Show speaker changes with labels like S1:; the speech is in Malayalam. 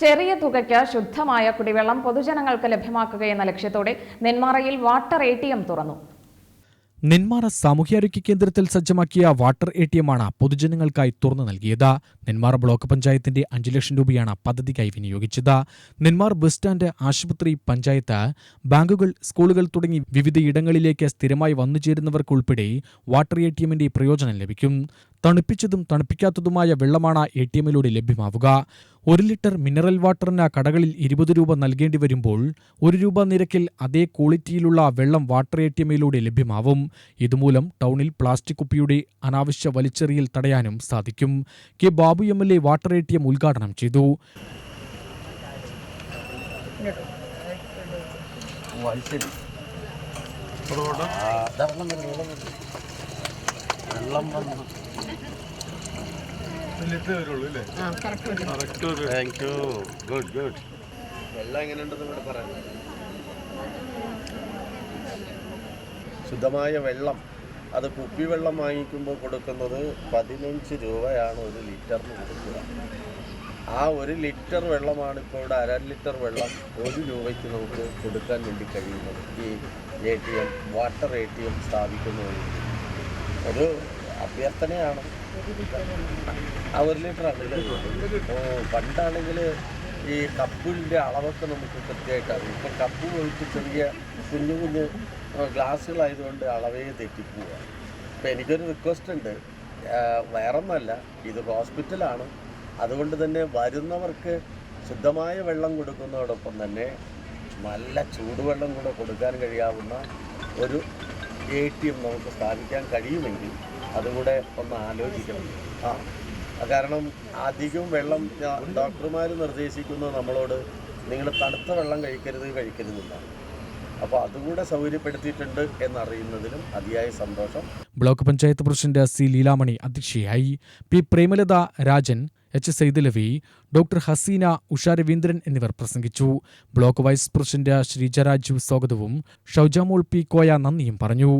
S1: ചെറിയ തുകയ്ക്ക് ശുദ്ധമായ കുടിവെള്ളം പൊതുജനങ്ങൾക്ക് ലഭ്യമാക്കുകയെന്ന ലക്ഷ്യത്തോടെ നെന്മാറയിൽ വാട്ടർ എ ടി എം തുറന്നു.
S2: നെന്മാറ സാമൂഹ്യാരോഗ്യ കേന്ദ്രത്തിൽ സജ്ജമാക്കിയ വാട്ടർ എ ടി എമ്മാണ് പൊതുജനങ്ങൾക്കായി തുറന്നു നൽകിയത്. നെന്മാറ ബ്ലോക്ക് പഞ്ചായത്തിന്റെ അഞ്ചു ലക്ഷം രൂപയാണ് പദ്ധതിക്കായി വിനിയോഗിച്ചത്. നെന്മാർ ബസ് സ്റ്റാൻഡ് ആശുപത്രി പഞ്ചായത്ത് ബാങ്കുകൾ സ്കൂളുകൾ തുടങ്ങി വിവിധയിടങ്ങളിലേക്ക് സ്ഥിരമായി വന്നുചേരുന്നവർക്കുൾപ്പെടെ വാട്ടർ എ ടി എമ്മിന്റെ പ്രയോജനം ലഭിക്കും. തണുപ്പിച്ചതും തണുപ്പിക്കാത്തതുമായ വെള്ളമാണ് എ ടി എമ്മിലൂടെ ലഭ്യമാവുക. ഒരു ലിറ്റർ മിനറൽ വാട്ടറിന് കടകളിൽ ഇരുപത് രൂപ നൽകേണ്ടി വരുമ്പോൾ ഒരു രൂപ നിരക്കിൽ അതേ ക്വാളിറ്റിയിലുള്ള വെള്ളം വാട്ടർ എ ടി എമ്മിലൂടെ ലഭ്യമാവും. ഇതുമൂലം ടൗണിൽ പ്ലാസ്റ്റിക് കുപ്പിയുടെ അനാവശ്യ വലിച്ചെറിയൽ തടയാനും സാധിക്കും. K Babu M L A water A T M ഉദ്ഘാടനം ചെയ്തു.
S3: വെള്ളം വന്നു. വെള്ളം വെള്ളം താങ്ക് യു ഗുഡ് ഗുഡ് വെള്ളം എങ്ങനെയുണ്ടെന്ന് ഇവിടെ പറയാം. ശുദ്ധമായ വെള്ളം. അത് കുപ്പിവെള്ളം വാങ്ങിക്കുമ്പോൾ കൊടുക്കുന്നത് പതിനഞ്ച് രൂപയാണ് ഒരു ലിറ്ററിന് കൊടുക്കുക. ആ ഒരു ലിറ്റർ വെള്ളമാണ് ഇപ്പോൾ ഇവിടെ അര ലിറ്റർ വെള്ളം ഒരു രൂപയ്ക്ക് നമുക്ക് കൊടുക്കാൻ വേണ്ടി കഴിയുന്നത്. ഈ A T M water A T M സ്ഥാപിക്കുന്നതിന് ഒരു അഭ്യർത്ഥനയാണ് ആ ഒരു ആണ്. ഓ പണ്ടാണെങ്കിൽ ഈ കപ്പിന്റെ അളവൊക്കെ നമുക്ക് കൃത്യമായിട്ട് അറിയും. ഇപ്പം കപ്പ് പോയിട്ട് ചെറിയ കുഞ്ഞു കുഞ്ഞു ഗ്ലാസ്സുകളായതുകൊണ്ട് അളവേ തെറ്റിപ്പോവുക ഇപ്പം എനിക്കൊരു റിക്വസ്റ്റ് ഉണ്ട്. വേറൊന്നല്ല ഇത് ഹോസ്പിറ്റലാണ് അതുകൊണ്ട് തന്നെ വരുന്നവർക്ക് ശുദ്ധമായ വെള്ളം കൊടുക്കുന്നതോടൊപ്പം തന്നെ നല്ല ചൂടുവെള്ളം കൂടെ കൊടുക്കാൻ കഴിയാവുന്ന ഒരു എ ടി എം നമുക്ക് സ്ഥാപിക്കാൻ കഴിയുമെങ്കിൽ അതുകൂടെ ഒന്ന് ആലോചിക്കണം. ആ കാരണം അധികം വെള്ളം ഡോക്ടർമാർ നിർദ്ദേശിക്കുന്നത് നമ്മളോട് നിങ്ങൾ തണുത്ത വെള്ളം കഴിക്കരുത് കഴിക്കരുതില്ല. അപ്പോൾ അതുകൂടെ സൗകര്യപ്പെടുത്തിയിട്ടുണ്ട് എന്നറിയുന്നതിലും അതിയായ സന്തോഷം.
S2: Block panchayat president C Leelamani അധ്യക്ഷയായി P Premalatha Rajan H Saidalavi doctor Haseena Usha Raveendran എന്നിവർ പ്രസംഗിച്ചു. ബ്ലോക്ക് വൈസ് പ്രസിഡന്റ് ശ്രീജരാജു സ്വാഗതവും ഷൗജാമോൾ പി കോയ നന്ദിയും പറഞ്ഞു.